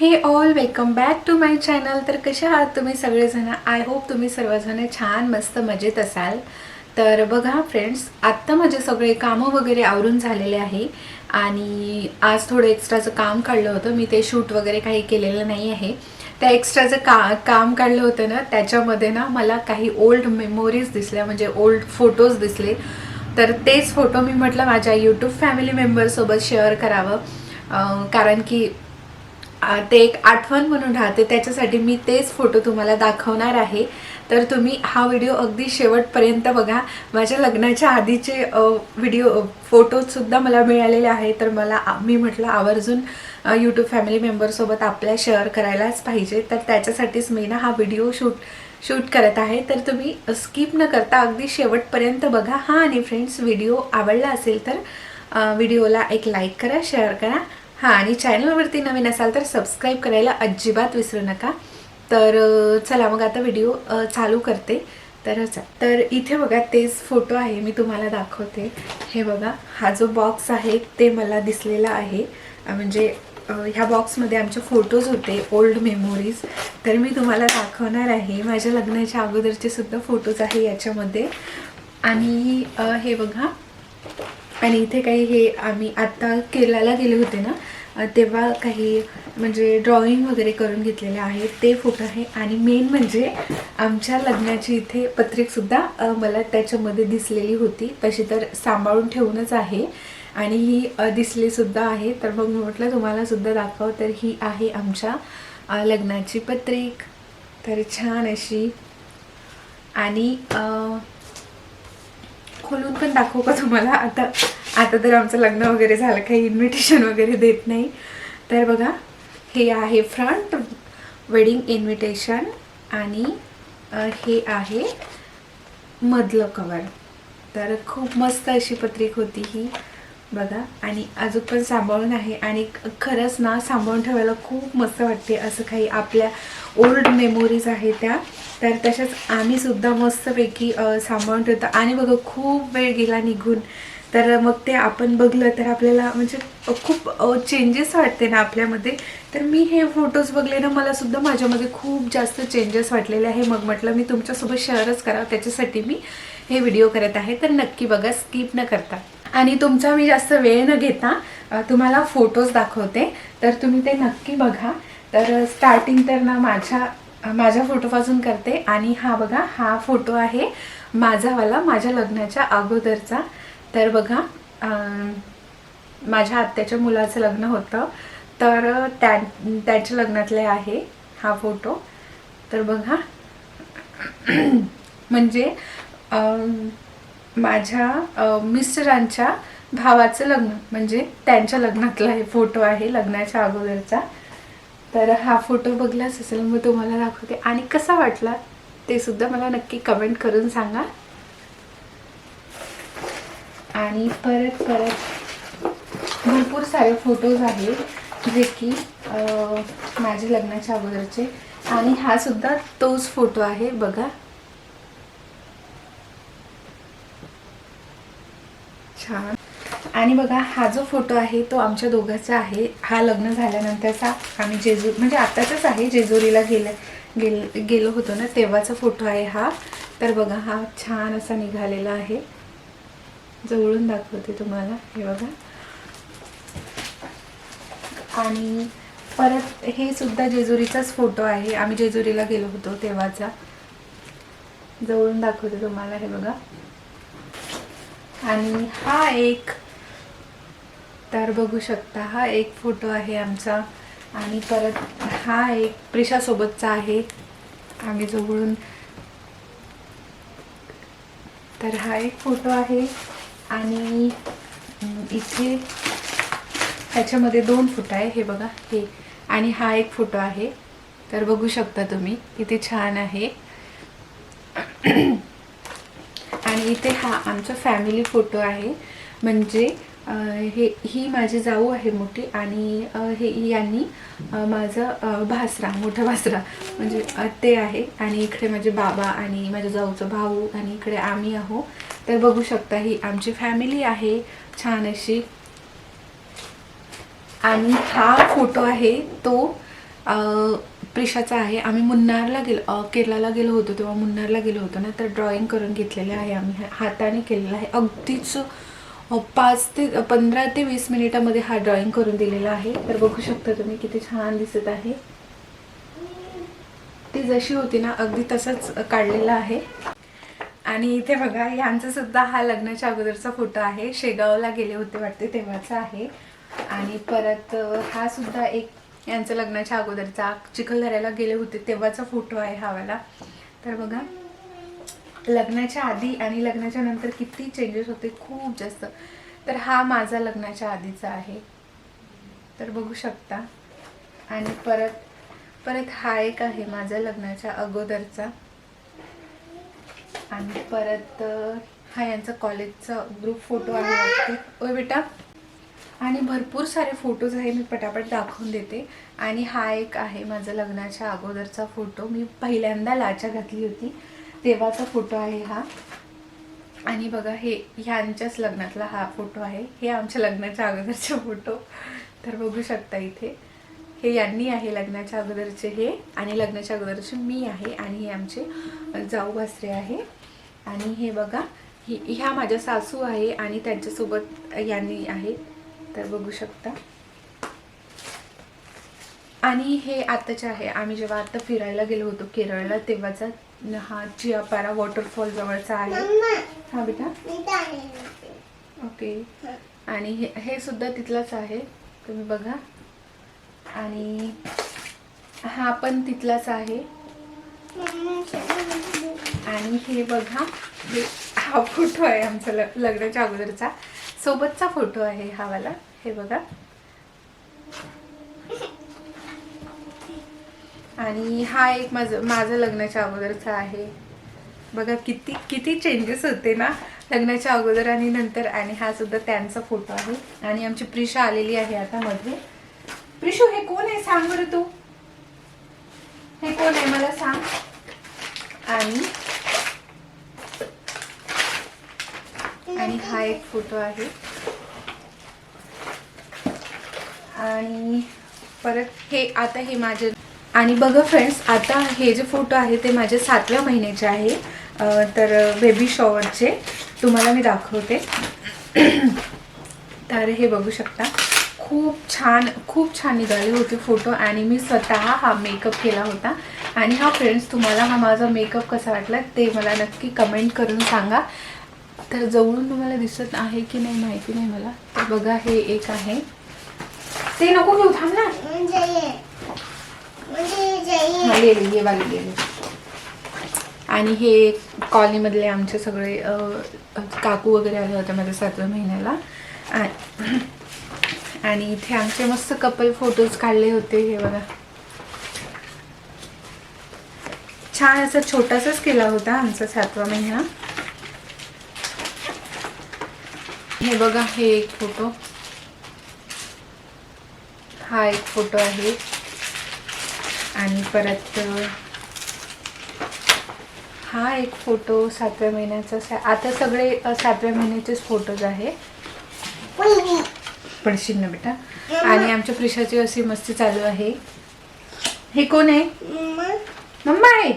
Hey all welcome back to my channel तर कसे आहात तुम्ही सगळेजण? आय होप तुम्ही सर्वजण छान मस्त मजेत असाल. तर बघा फ्रेंड्स आत्ता माझे सगळे कामं वगैरे आवरून झालेले आहे. आणि आज थोडं एक्स्ट्राचं काम काढलं होतं. मी ते शूट वगैरे काही केलेलं नाही आहे. त्या एक्स्ट्राचं का काम काढलं होतं ना त्याच्यामध्ये ना मला काही ओल्ड मेमोरीज दिसल्या म्हणजे ओल्ड फोटोज दिसले. तर तेच फोटो मी म्हटलं माझ्या यूट्यूब फॅमिली मेंबरसोबत शेअर करावं. कारण की ते एक आठवण म्हणून राहते. त्याच्यासाठी मी तेच फोटो तुम्हाला दाखवणार आहे. तर तुम्ही हा व्हिडिओ अगदी शेवटपर्यंत बघा. माझ्या लग्नाच्या आधीचे व्हिडिओ फोटोजसुद्धा मला मिळालेले आहे तर मला मी म्हटलं आवर्जून यूट्यूब फॅमिली मेंबरसोबत आपल्या शेअर करायलाच पाहिजे. तर त्याच्यासाठीच मी ना हा व्हिडिओ शूट शूट करत आहे. तर तुम्ही स्किप न करता अगदी शेवटपर्यंत बघा. हा आणि फ्रेंड्स व्हिडिओ आवडला असेल तर व्हिडिओला एक लाईक करा शेअर करा. हां आणि चॅनलवरती नवीन असाल तर सबस्क्राईब करायला अजिबात विसरू नका. तर चला मग आता व्हिडिओ चालू करते. तर तर इथे बघा तेच फोटो आहे मी तुम्हाला दाखवते. हे बघा हा जो बॉक्स आहे ते मला दिसलेला आहे. म्हणजे ह्या बॉक्समध्ये आमचे फोटोज होते ओल्ड मेमोरीज तर मी तुम्हाला दाखवणार आहे माझ्या लग्नाच्या अगोदरचे सुद्धा फोटोज आहे याच्यामध्ये. आणि हे बघा आणि इथे काही हे आम्ही आत्ता केरळाला गेले होते ना तेव्हा काही म्हणजे ड्रॉइंग वगैरे करून घेतलेले आहेत. ते फोटो आहे. आणि मेन म्हणजे आमच्या लग्नाची इथे पत्रिकसुद्धा मला त्याच्यामध्ये दिसलेली होती. तशी तर सांभाळून ठेवूनच आहे. आणि ही दिसलीसुद्धा आहे. तर मग मी म्हटलं तुम्हालासुद्धा दाखव. तर ही आहे आमच्या लग्नाची पत्रिक. तर छान अशी. आणि खोलून पण दाखवू का तुम्हाला? आता आता तर आमचं लग्न वगैरे झालं काही इन्व्हिटेशन वगैरे देत नाही. तर बघा हे आहे फ्रंट वेडिंग इन्व्हिटेशन आणि हे आहे मधलं कवर तर खूप मस्त अशी पत्रिक होती ही. बघा. आणि अजून पण सांभाळून आहे. आणि खरंच ना सांभाळून ठेवायला खूप मस्त वाटते असं काही आपल्या ओल्ड मेमोरीज आहे त्या. तर तशाच आम्ही सुद्धा मस्तपैकी सांभाळून ठेवतो. आणि बघा खूप वेळ गेला निघून. तर मग ते आपण बघलं तर आपल्याला म्हणजे खूप चेंजेस वाटते ना आपल्यामध्ये. तर मी हे फोटोज बघले ना मला सुद्धा माझ्यामध्ये खूप जास्त चेंजेस वाटलेले आहे. मग म्हटलं मी तुमच्यासोबत शेअरच करावं. त्याच्यासाठी मी हे व्हिडिओ करत आहे. तर नक्की बघा स्किप न करता. आणि तुमचा मी जास्त वेळ न घेता तुम्हाला फोटोज दाखवते. तर तुम्ही ते नक्की बघा. तर स्टार्टिंग तर ना माझ्या माझ्या फोटोपासून करते. आणि हा बघा हा फोटो आहे माझावाला माझ्या लग्नाच्या अगोदरचा. तर बघा माझ्या आत्याच्या मुलाचं लग्न होतं. तर त्या त्याच्या लग्नातले आहे हा फोटो तर बघा. म्हणजे माझ्या मिस्टरांच्या भावाचं लग्न म्हणजे त्यांच्या लग्नातला हे फोटो आहे लग्नाच्या अगोदरचा. तर हा फोटो बघलाच असेल मग तुम्हाला दाखवते. आणि कसा वाटला ते सुद्धा मला नक्की कमेंट करून सांगा. आणि परत परत भरपूर सारे फोटोज आहेत जे की माझ्या लग्नाच्या अगोदरचे. आणि हा सुद्धा तोच फोटो आहे बघा. छान. आणि बघा हा जो फोटो आहे तो आमच्या दोघांचा आहे. हा लग्न झाल्यानंतरचा आम्ही जेजू म्हणजे आत्ताचाच आहे जेजुरीला गेलं गेल गेलो होतो ना तेव्हाचा फोटो आहे हा. तर बघा हा छान असा निघालेला आहे. जवळून दाखवते तुम्हाला हे बघा. आणि परत हे सुद्धा जेजुरीचाच फोटो आहे. आम्ही जेजुरीला गेलो होतो तेव्हाचा. जवळून दाखवते तुम्हाला हे बघा. आणि हा एक तर बघू शकता हा एक फोटो आहे आमचा. आणि परत हा एक प्रिशासोबतचा आहे. आम्ही जवळून तर हा एक फोटो आहे. आणि इथे ह्याच्यामध्ये दोन फोटो आहे हे बघा हे. आणि हा एक फोटो आहे. तर बघू शकता तुम्ही किती छान आहे. आणि इथे हा आमचा फॅमिली फोटो आहे. म्हणजे हे ही माझी जाऊ आहे मोठी आणि हे यांनी माझं भासरा मोठा भासरा म्हणजे ते आहे. आणि इकडे माझे बाबा आणि माझ्या जाऊचा भाऊ आणि इकडे आम्ही आहो. तर बघू शकता ही आमची फॅमिली आहे. छान अशी. आणि हा फोटो आहे तो प्रिशाचा आहे. आम्ही मुन्नारला गेलो केरळाला केरलाला गेलो होतो तेव्हा मुन्नारला गेलो होतो ना तर ड्रॉइंग करून घेतलेले आहे आम्ही. हाताने केलेलं आहे. अगदीच पाच ते पंधरा ते वीस मिनिटामध्ये हा ड्रॉइंग करून दिलेला आहे. तर बघू शकता तुम्ही किती छान दिसत आहे. ती जशी होती ना अगदी तसंच काढलेलं आहे. आणि इथे बघा यांचा सुद्धा हा लग्नाच्या अगोदरचा फोटो आहे. शेगावला गेले होते वाटते तेव्हाचा आहे. आणि परत हा सुद्धा एक यांचं लग्नाच्या अगोदरचा चिखलदऱ्याला गेले होते तेव्हाचा फोटो आहे हा तर बघा लग्नाच्या आधी आणि लग्नाच्या नंतर किती चेंजेस होते खूप जास्त. तर हा माझा लग्नाच्या आधीचा आहे. तर बघू शकता. आणि परत परत हा एक आहे माझा लग्नाच्या अगोदरचा. आणि परत हा यांचा कॉलेजचा ग्रुप फोटो आहे. ओ बेटा. आणि भरपूर सारे फोटोज आहे मी पटापट दाखवून देते. आणि हा एक आहे माझा लग्नाच्या अगोदरचा फोटो मी पहिल्यांदा लाचा घातली होती. तेव्हाचा फोटो आहे हा. आणि बघा हे ह्यांच्याच लग्नातला हा फोटो आहे. हे आमच्या लग्नाच्या अगोदरचे फोटो तर बघू शकता इथे. हे यांनी आहे लग्नाच्या अगोदरचे हे आणि लग्नाच्या अगोदरचे मी आहे आणि हे आमचे जाऊ भासरे आहे. आणि हे बघा ही ह्या माझ्या सासू आहे आणि त्यांच्यासोबत यांनी आहे. तर बघू शकता. आणि हे आताचे आहे आम्ही जेव्हा आता फिरायला गेलो होतो केरळला तेव्हाचा हा चियापारा वॉटरफॉल जवळचा आहे. हा बेटा. ओके. आणि हे हे सुद्धा तिथलाच आहे. तुम्ही बघा. आणि हा पण तिथलाच आहे. आणि हे बघा हे हा फोटो आहे आमचा लग्नाच्या अगोदरचा. सोबतचा फोटो आहे हा वाला. हे बघा. आणि हा एक माझं माझं लग्नाच्या अगोदरचा आहे. बघा किती किती चेंजेस होते ना. लग्नाच्या अगोदर आणि नंतर आणि हा सुद्धा त्यांचा फोटो आहे. आणि आमची प्रिशा आलेली आहे आता मध्ये प्रिशू हे कोण आहे? सांग बरं तू. हे कोण आहे? मला सांग. आणि? आणि हा एक फोटो आहे. आणि परत हे आता हे माझे आणि बघा फ्रेंड्स आता हे जे फोटो आहे ते माझे सातव्या महिन्याचे आहे. तर बेबी शॉवरचे तुम्हाला मी दाखवते. तर हे बघू शकता. खूप छान खूप छान निघाले होते फोटो आणि मी स्वतः हा मेकअप केला होता. आणि हा फ्रेंड्स तुम्हाला हा माझा मेकअप कसा वाटला ते मला नक्की कमेंट करून सांगा. तर जवळून तुम्हाला दिसत आहे की नाही माहिती नाही मला. तर बघा हे एक आहे. ते नको घेऊ थांब ना हा, ले ले, ये वाले ले ले. आणि हे कॉलनीमधले आमचे सगळे अ, अ, काकू वगैरे आले होते माझ्या सातव्या महिन्याला आ- आणि इथे आमचे मस्त कपल फोटोज काढले होते हे बघा छान असा छोटासाच केला होता आमचा सातवा महिना हे बघा हे एक फोटो हा एक फोटो आहे. आणि परत हा एक फोटो सातव्या महिन्याचा सा- आता सगळे सातव्या महिन्याचेच फोटोज आहे. पडशील ना बेटा? आणि आमच्या प्रिशाची अशी मस्ती चालू आहे. हे कोण आहे? मम्मा आहे.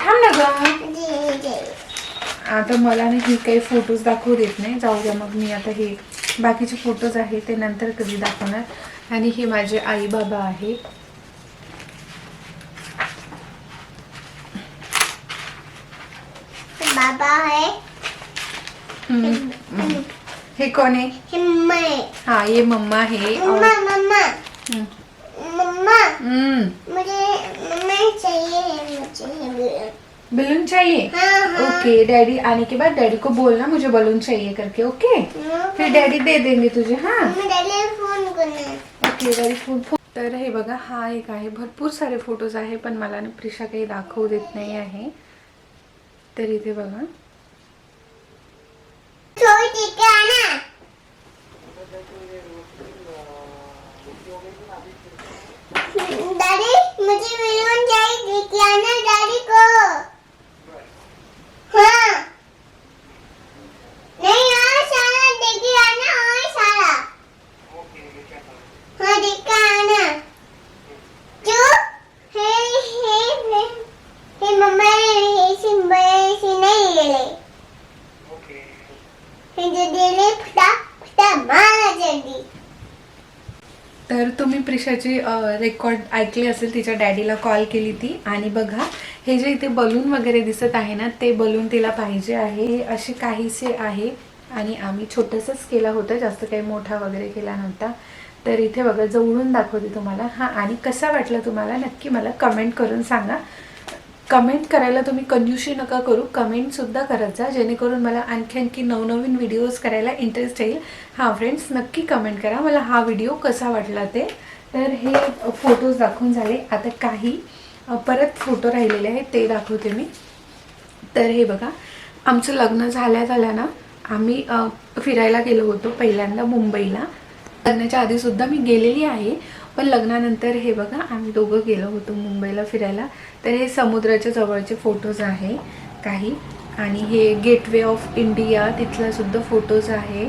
थांब ना ग. आता मला ना ही काही फोटोज दाखवू देत नाही. जाऊ द्या मग मी आता हे बाकीचे फोटोज आहे ते नंतर कधी दाखवणार. आणि हे माझे आई बाबा आहे. बाबा है हम्म. हे कोण आहे? हिम्मा है हा ये मम्मा है और मम्मा. मुझे मम्मा चाहिए मुझे बलून चाहिए? हाँ हाँ। ओके डैडी आने के बाद डैडी को बोलना मुझे बलून चाहिए करके ओके फिर डैडी दे देंगे तुझे हाँ? Daddy phone okay daddy phone phone तर हे बघा हा एक आहे भरपूर सारे फ़ोटोज़ आहे पण मला ना प्रिशा काही दाखवू देत नाही आहे. तर इथे बघा. है डैडी मुझे तर तुम्ही प्रिशाची रेकॉर्ड ऐकली असेल तिच्या डॅडीला कॉल केली ती. आणि बघा हे जे इथे बलून वगैरे दिसत आहे ना ते बलून तिला पाहिजे आहे. हे असे काहीसे आहे. आणि आम्ही छोटंसंच केला होता जास्त काही मोठा वगैरे केला नव्हता. तर इथे बघा जवळून दाखवते तुम्हाला. हां आणि कसा वाटला तुम्हाला? नक्की मला कमेंट करून सांगा. कमेंट करायला तुम्ही कंजूशी नका करू. कमेंटसुद्धा करत जा. जेणेकरून मला आणखी आणखी नवनवीन व्हिडिओज करायला इंटरेस्ट येईल. हां फ्रेंड्स नक्की कमेंट करा. मला हा व्हिडिओ कसा वाटला ते. तर हे फोटोज दाखवून झाले. आता काही परत फोटो राहिलेले आहेत ते दाखवते मी. तर हे बघा आमचं लग्न झाल्या झाल्या ना आम्ही फिरायला गेलो होतो पहिल्यांदा मुंबईला. लग्नाच्या आधीसुद्धा मी गेलेली आहे. पण लग्नानंतर हे बघा आम्ही दोघं गेलो होतो मुंबईला फिरायला. तर हे समुद्राच्या जवळचे फोटोज आहे काही. आणि हे गेटवे ऑफ इंडिया तिथलासुद्धा फोटोज आहे.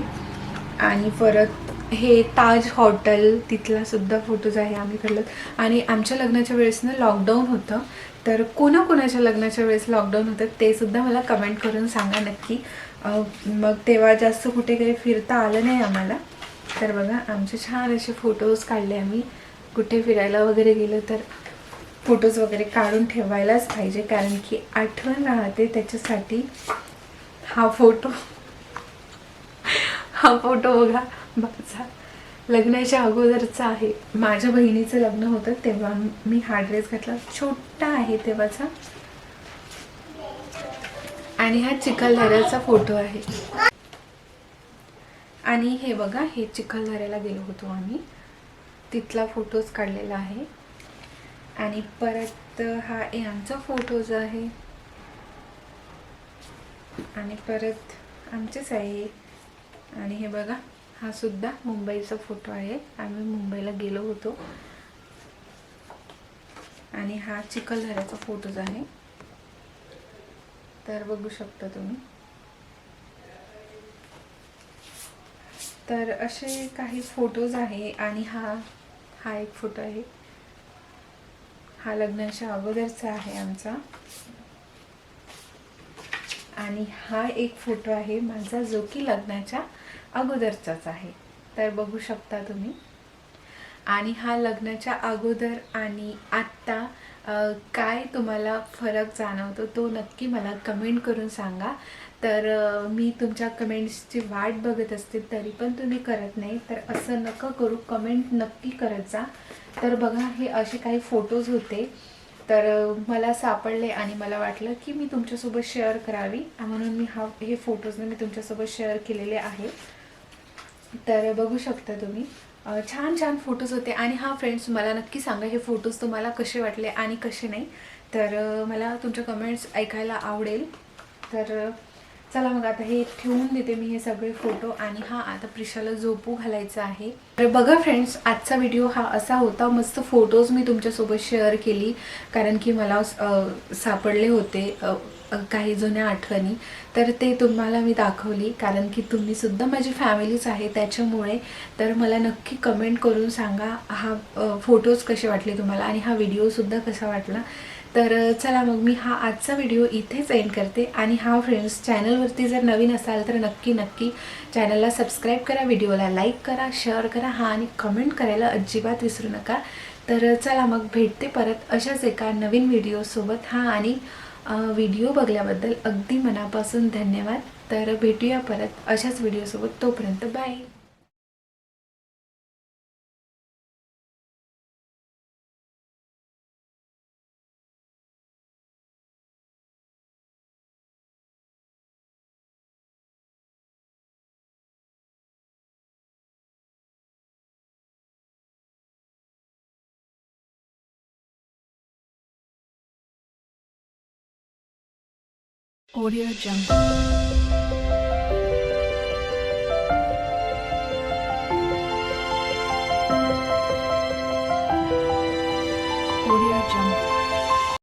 आणि परत हे ताज हॉटेल तिथलासुद्धा फोटोज आहे आम्ही काढलं आणि आमच्या लग्नाच्या वेळेस ना लॉकडाऊन होतं. तर कोणाकोणाच्या लग्नाच्या वेळेस लॉकडाऊन होतं ते सुद्धा मला कमेंट करून सांगा नक्की. मग तेव्हा जास्त कुठे काही फिरता आलं नाही आम्हाला. तर बघा आमचे छान असे फोटोज काढले आम्ही. कुठे फिरायला वगैरे गेलो तर फोटोज वगैरे काढून ठेवायलाच पाहिजे कारण की आठवण राहते त्याच्यासाठी. हा फोटो हा फोटो बघा माझा. लग्नाच्या अगोदरचा आहे. माझ्या बहिणीचं लग्न होतं तेव्हा मी हा ड्रेस घातला. छोटा आहे तेव्हाचा. आणि हा चिखलदऱ्याचा फोटो आहे. आणि हे बघा हे चिखलदऱ्याला गेलो होतो आम्ही. तिथला फोटोज काढलेला आहे. आणि परत हा यांचा फोटोज आहे. आणि परत आमचेच आहे. आणि हे बघा हा सुद्धा मुंबईचा फोटो आहे. आम्ही मुंबईला गेलो होतो. आणि हा चिखलदऱ्याचा फोटोज आहे. तर बघू शकता तुम्ही. तर असे काही फोटोज आहे आणि हा हा एक फोटो आहे. हा लग्नाच्या अगोदरचा आहे आमचा. आणि हा एक फोटो आहे माझा जो की लग्नाच्या अगोदरचाच आहे. तर बघू शकता तुम्ही. आणि हा लग्नाच्या अगोदर आणि आत्ता काय तुम्हाला फरक जाणवतो तो नक्की मला कमेंट करून सांगा. तर मी तुमच्या कमेंट्सची वाट बघत असते तरी पण तुम्ही करत नाही. तर असं नका करू. कमेंट नक्की करत जा. तर बघा हे असे काही फोटोज होते. तर मला सापडले आणि मला वाटलं की मी तुमच्यासोबत शेअर करावी. म्हणून मी हा हे फोटोज मी तुमच्यासोबत शेअर केलेले आहे. तर बघू शकता तुम्ही. छान छान फोटोज होते. आणि हा फ्रेंड्स मला नक्की सांगा हे फोटोज तुम्हाला कसे वाटले आणि कसे नाही. तर मला तुमच्या कमेंट्स ऐकायला आवडेल. तर चला मग आता हे ठेवून देते मी हे सगळे फोटो आणि हा आता प्रिशाला झोपू घालायचा आहे. तर बघा फ्रेंड्स आजचा व्हिडिओ हा असा होता. मस्त फोटोज मी तुमच्यासोबत शेअर केली. कारण की मला सापडले होते काही जुन्या आठवणी. तर ते तुम्हाला मी दाखवली. कारण की तुम्ही सुद्धा माझी फॅमिलीच आहे. त्याच्यामुळे तर मला नक्की कमेंट करून सांगा हा फोटोज कसे वाटले तुम्हाला आणि हा व्हिडिओसुद्धा कसा वाटला. तर चला मग मी हा आजचा व्हिडिओ इथेच एंड करते. आणि हा फ्रेंड्स चॅनलवरती जर नवीन असाल तर नक्की नक्की चॅनलला सबस्क्राईब करा. व्हिडिओला लाईक करा शेअर करा. हा आणि कमेंट करायला अजिबात विसरू नका. तर चला मग भेटते परत अशाच एका नवीन व्हिडिओसोबत हा आणि व्हिडिओ बघल्याबद्दल अगदी मनापासून धन्यवाद. तर भेटूया परत अशाच व्हिडिओसोबत तोपर्यंत बाय Audio Jungle.